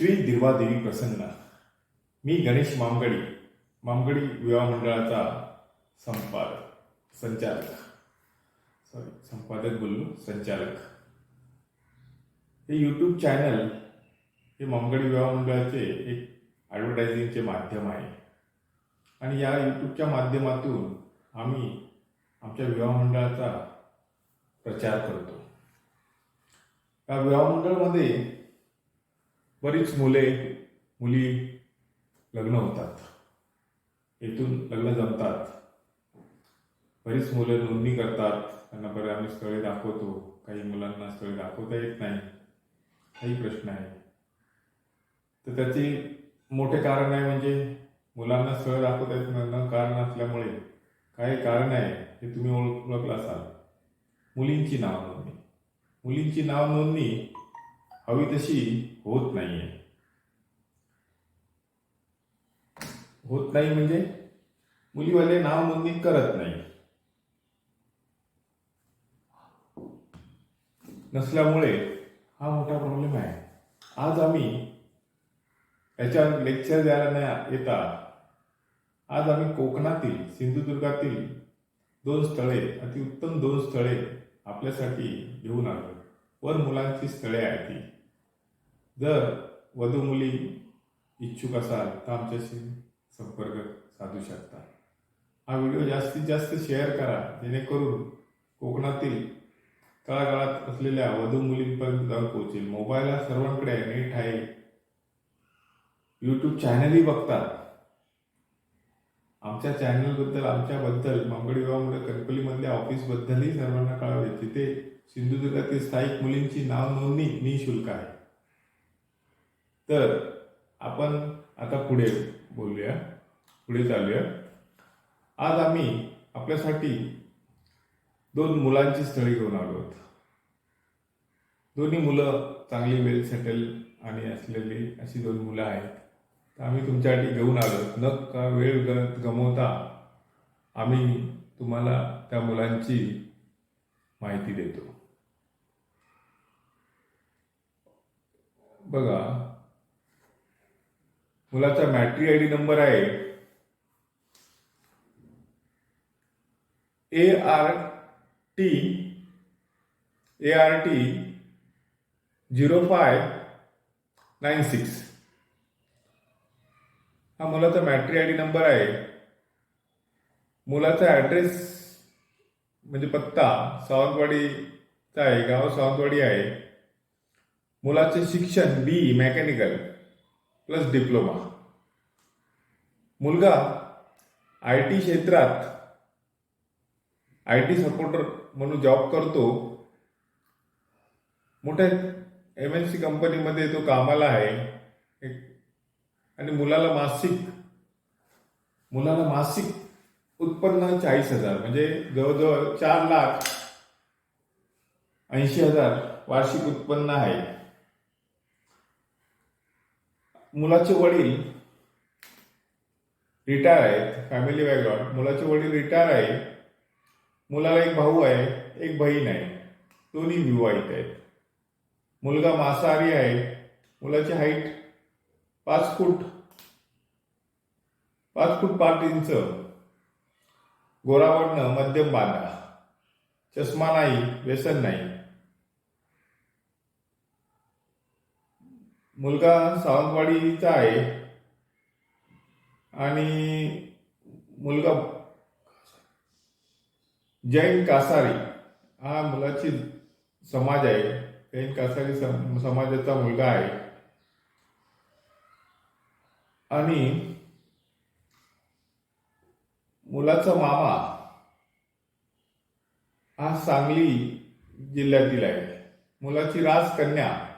श्री देवी प्रसन्न. मी गणेश मामगडी मामगडी विवाह मंडळाचा संपादक संचालक. सॉरी संपादक बोललो संचालक. हे यूट्यूब चॅनल हे मामगडी विवाह मंडळाचे एक ॲडव्हर्टायझिंगचे माध्यम आहे. आणि या यूट्यूबच्या माध्यमातून आम्ही आमच्या विवाह मंडळाचा प्रचार करतो. या विवाह मंडळामध्ये बरीच मुले मुली लग्न होतात. येथून लग्न जमतात. बरीच मुलं नोंदणी करतात. त्यांना बरं आम्ही स्थळे दाखवतो. काही मुलांना स्थळे दाखवता येत नाही. काही प्रश्न आहे तर त्याचे मोठे कारण आहे म्हणजे मुलांना स्थळ दाखवता येत न कारण असल्यामुळे काय कारण आहे हे तुम्ही ओळख ओळखलं असाल. मुलींची नाव नोंदणी मुलींची नाव नोंदणी हवी तशी होत नाहीये. होत नाही म्हणजे मुलीवाले नाव नोंदणी करत नाही. नसल्यामुळे हा मोठा प्रॉब्लेम आहे. आज आम्ही याच्या लेक्चर द्यायला नाही येता. आज आम्ही कोकणातील सिंधुदुर्गातील दोन स्थळे अतिउत्तम दोन स्थळे आपल्यासाठी घेऊन आलो वर मुलांची स्थळे आहेत ती जर वधू मुली इच्छुक असाल तर आमच्याशी संपर्क साधू शकता. हा व्हिडिओ जास्तीत जास्त शेअर करा जेणेकरून कोकणातील तळागाळात असलेल्या वधू मुलींपर्यंत जाऊन पोहोचेल. मोबाईल हा सर्वांकडे नेट आहे. यूट्यूब चॅनलही बघतात आमच्या चॅनलबद्दल आमच्याबद्दल मांगडी विवाहामुळे कणकोलीमधल्या ऑफिसबद्दलही सर्वांना कळावे. तिथे सिंधुदुर्गातील स्थायिक मुलींची नाव नोंदणी निशुल्क आहे. तर आपण आता पुढे बोलूया पुढे चालूया. आज आम्ही आपल्यासाठी दोन मुलांची स्थळी घेऊन आलो आहोत. दोन्ही मुलं चांगली वेल सेटल आणि असलेली अशी दोन मुलं आहेत. तर आम्ही तुमच्यासाठी घेऊन आलो न का वेळ ग गमवता आम्ही तुम्हाला त्या मुलांची माहिती देतो. बघा मुलाचा मॅट्री आय डी नंबर आहे A R T A R T zero five nine six हा मुलाचा मॅट्री आय डी नंबर आहे. मुलाचा ॲड्रेस म्हणजे पत्ता सावंतवाडीचा आहे गाव सावंतवाडी आहे. मुलाचे शिक्षण बी मेकॅनिकल प्लस डिप्लोमा. मुलगा आय टी क्षेत्रात आय टी सपोर्टर म्हणून जॉब करतो. मोठ्या एम एन सी कंपनीमध्ये तो कामाला आहे. आणि मुलाला मासिक मुलाला मासिक उत्पन्न चाळीस हजार म्हणजे जवळजवळ चार लाख ऐंशी हजार वार्षिक उत्पन्न आहे. मुलाचे वडील रिटायर आहेत फॅमिली बॅकग्राऊंड मुलाचे वडील रिटायर आहे मुलाला एक भाऊ आहे एक बहीण आहे. दोन्ही विवाहित आहेत. मुलगा मांसाहारी आहे. मुलाची हाईट पाच फूट पाच फूट पाच इंच. गोरावडणं मध्यम बांधा चष्मा नाही व्यसन नाही. मुलगा सावंतवाडीचा आहे. आणि मुलगा जैन कासारी हा मुलाची समाज आहे. जैन कासारी सम- समाजाचा मुलगा आहे. आणि मुलाचा मामा हा सांगली जिल्ह्यातील आहे. मुलाची राजकन्या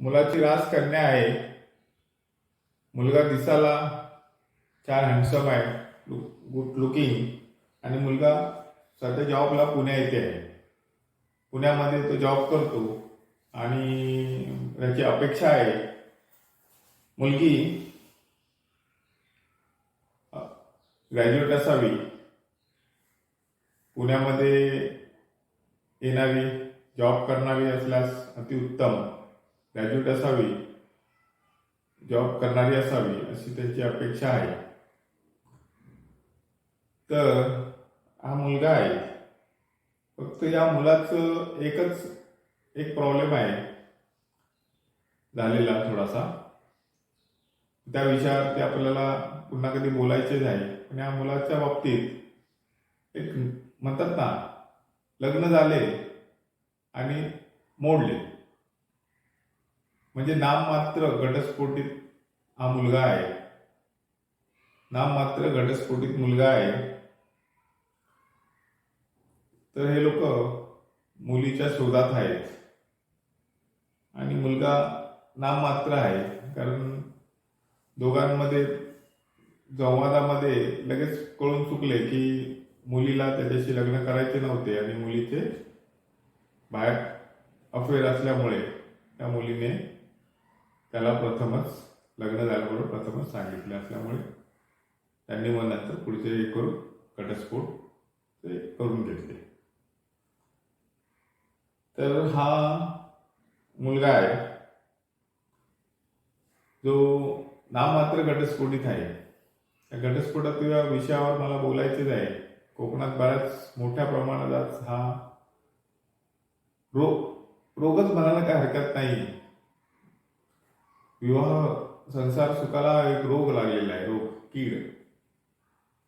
मुलाची रास कन्या आहे. मुलगा दिसाला छान हँडसम आहे गुड लुकिंग आणि मुलगा सध्या जॉबला पुण्या येथे आहे. पुण्यामध्ये तो जॉब करतो. आणि त्याची अपेक्षा आहे. मुलगी ग्रॅज्युएट असावी. पुण्यामध्ये येणारी जॉब करणारी असल्यास अतिउत्तम. ग्रॅज्युएट असावी जॉब करणारी असावी अशी त्यांची अपेक्षा आहे. तर हा मुलगा आहे. फक्त या मुलाचं एकच एक प्रॉब्लेम आहे. झालेला थोडासा. त्या विषयावरती आपल्याला पुन्हा कधी बोलायचेच आहे पण या मुलाच्या बाबतीत एक म्हणतात ना लग्न झाले आणि मोडले. म्हणजे नाम मात्र घटस्फोटित हा मुलगा आहे. नाम मात्र घटस्फोटित मुलगा आहे. तर हे लोक मुलीच्या शोधात आहेत. आणि मुलगा नाम मात्र आहे. कारण दोघांमध्ये संवादामध्ये लगेच कळून चुकले की मुलीला त्याच्याशी लग्न करायचे नव्हते आणि मुलीचे बाहेर अफेअर असल्यामुळे त्या मुलीने त्याला प्रथमच लग्न झाल्याबरोबर प्रथमच सांगितले असल्यामुळे त्यांनी मग नंतर पुढचे हे करून घटस्फोट ते करून घेतले. तर हा मुलगा आहे जो नाममात्र घटस्फोटित आहे. त्या घटस्फोटात या विषयावर मला बोलायचेच आहे. कोकणात बऱ्याच मोठ्या प्रमाणात हा रोग रोगच म्हणायला काय हरकत नाही. विवाह संसार सुखाला एक रोग लागलेला आहे रोग कीड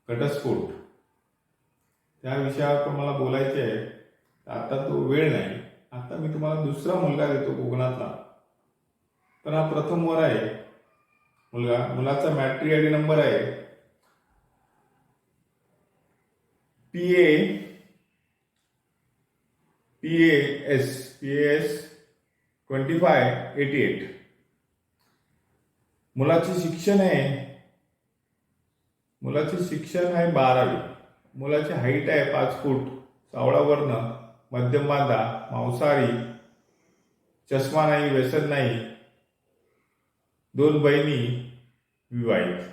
घटस्फोट. त्या विषयावर पण मला बोलायचे आहे. आता तो वेळ नाही. आता मी तुम्हाला दुसरा मुलगा देतो कोकणातला. पण हा प्रथम वर आहे. मुलगा मुलाचा मॅट्री आय डी नंबर आहे P A P A S P S twenty five eighty eight मुलाचे शिक्षण आहे. मुलाचे शिक्षण आहे बारावी. मुलाची हाईट आहे पाच फूट. सावळा वर्ण मध्यम बांधा मांसाहारी चष्मा नाही व्यसन नाही. दोन बहिणी विवाहित.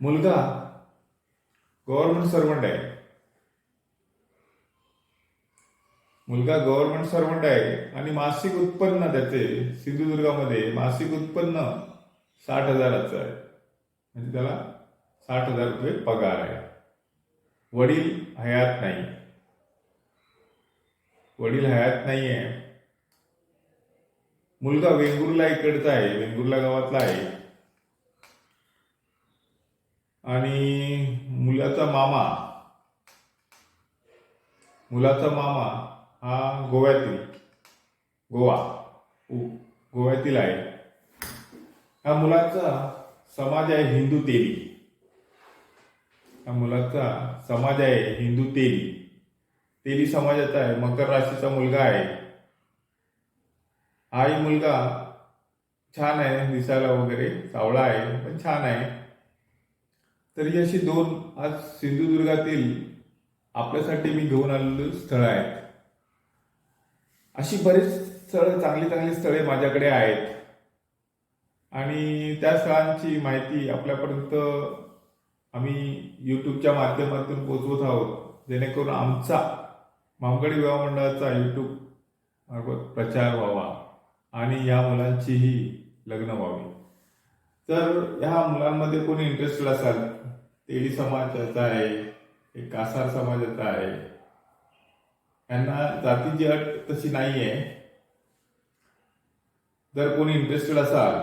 मुलगा गव्हर्नमेंट सर्वंट आहे. मुलगा गव्हर्नमेंट सर्वंट आहे आणि मासिक उत्पन्न त्याचे सिंधुदुर्गामध्ये मासिक उत्पन्न साठ हजाराचं आहे. म्हणजे त्याला साठ हजार रुपये पगार आहे. वडील हयात नाही. वडील हयात नाही आहे मुलगा वेंगुर्ला इकडचा आहे. वेंगुर्ला गावातला आहे. आणि मुलाचा मामा मुलाचा मामा हा गोव्यातील गोवा गोव्यातील आहे. हा मुलाचा समाज आहे हिंदू तेली. हा मुलाचा समाज आहे हिंदू तेली. तेली समाजाचा आहे मकर राशीचा मुलगा आहे. हाही मुलगा छान आहे दिसायला वगैरे सावळा आहे पण छान आहे. तर ही अशी दोन आज सिंधुदुर्गातील आपल्यासाठी मी घेऊन आलेली स्थळं आहेत. अशी बरीच स्थळं चांगली चांगली स्थळे माझ्याकडे आहेत. आणि त्या स्थळांची माहिती आपल्यापर्यंत आम्ही यूट्यूबच्या माध्यमातून पोचवत आहोत. जेणेकरून आमचा मामगडी विवाह मंडळाचा यूट्यूब मार्फत प्रचार व्हावा आणि या मुलांचीही लग्न व्हावी. तर ह्या मुलांमध्ये कोणी इंटरेस्टेड असाल तेली समाजाचा आहे एक कासार समाजाचा आहे यांना जातीची अट तशी नाही आहे जर कोणी इंटरेस्टेड असाल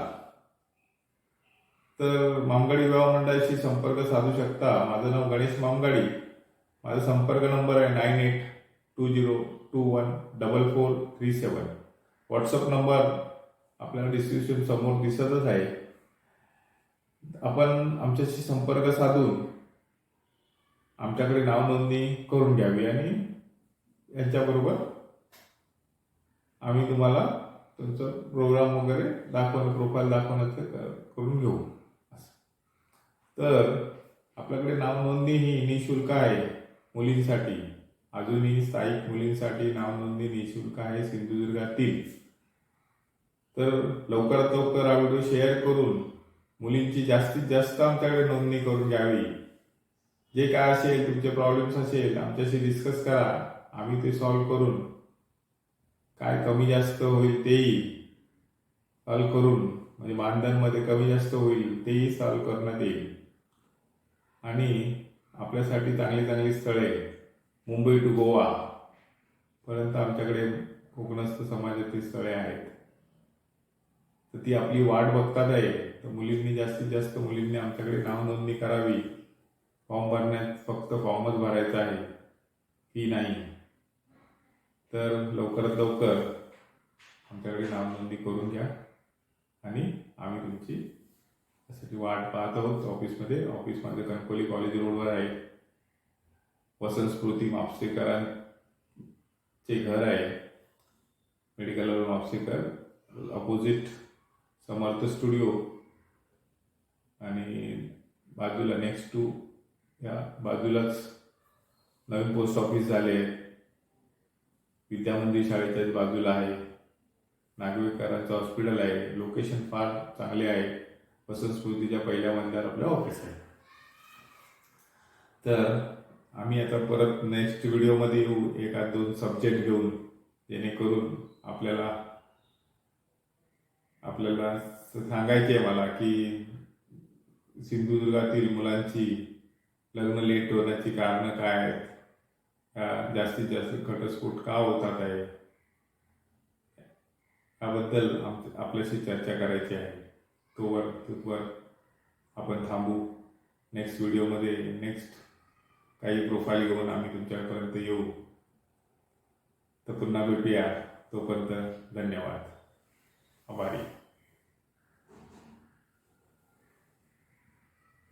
तर मामगाडी विवाह मंडळाशी संपर्क साधू शकता. माझं नाव गणेश मामगाडी. माझा संपर्क नंबर आहे nine eight two zero two one double four three seven. WhatsApp number आपल्याला डिस्क्रिप्शन समोर दिसतच आहे. आपण आमच्याशी संपर्क साधून आमच्याकडे नाव नोंदणी करून घ्यावी आणि यांच्याबरोबर आम्ही तुम्हाला तुमचं प्रोग्राम वगैरे दाखवणं प्रोफाईल दाखवण्याचं करून घेऊ. तर आपल्याकडे नावनोंदणी ही निशुल्क आहे मुलींसाठी. अजूनही स्थायिक मुलींसाठी नावनोंदणी निशुल्क आहे सिंधुदुर्गातील. तर लवकरात लवकर हा व्हिडिओ शेअर करून मुलींची जास्तीत जास्त आमच्याकडे नोंदणी करून घ्यावी. जे काय असेल तुमचे प्रॉब्लेम्स असेल आमच्याशी डिस्कस करा. आम्ही ते सॉल्व्ह करून काय कमी जास्त होईल तेही सॉल्व करून म्हणजे मानधनमध्ये कमी जास्त होईल तेही सॉल्व करण्यात येईल. आणि आपल्यासाठी चांगली चांगली स्थळे मुंबई टू गोवा पर्यंत आमच्याकडे कोकणस्थ समाजातील स्थळे आहेत. तर ती आपली वाट बघतात आहे. तर मुलींनी जास्तीत जास्त मुलींनी आमच्याकडे नाव नोंदणी करावी. फॉर्म भरण्यात फक्त फॉर्मच भरायचा आहे. फी नाही. तर लवकरात लवकर आमच्याकडे नाव नोंदणी करून घ्या. आणि आम्ही तुमची त्यासाठी वाट पाहत आहोत ऑफिसमध्ये ऑफिस माझं कणकोली कॉलेज रोडवर आहे. वसंत स्मृती मापसेकरांचे घर आहे. Medical Mapsekar. Opposite Samarth studio आणि बाजूला नेक्स्ट टू या बाजूलाच नवीन पोस्ट ऑफिस झाले. विद्यामंदिर शाळेच्याच बाजूला आहे. नागवेकरांचं हॉस्पिटल आहे. लोकेशन फार चांगले आहे. वसंत स्मृतीच्या पहिल्या मजल्यावर आपलं ऑफिस आहे. तर आम्ही आता परत नेक्स्ट व्हिडिओमध्ये येऊ. एखाद दोन सब्जेक्ट घेऊन. जेणेकरून आपल्याला आपल्याला सांगायचे आहे मला की सिंधुदुर्गातील मुलांची लग्न लेट होण्याची कारणं काय आहेत? जास्तीत जास्त घटस्फोट का होतात आहे? याबद्दल आम आपल्याशी चर्चा करायची आहे. तोवर तोवर आपण थांबू. नेक्स्ट व्हिडिओमध्ये नेक्स्ट काही प्रोफाईल घेऊन आम्ही तुमच्यापर्यंत येऊ. तर पुन्हा भेटूया. तोपर्यंत धन्यवाद. आभारी.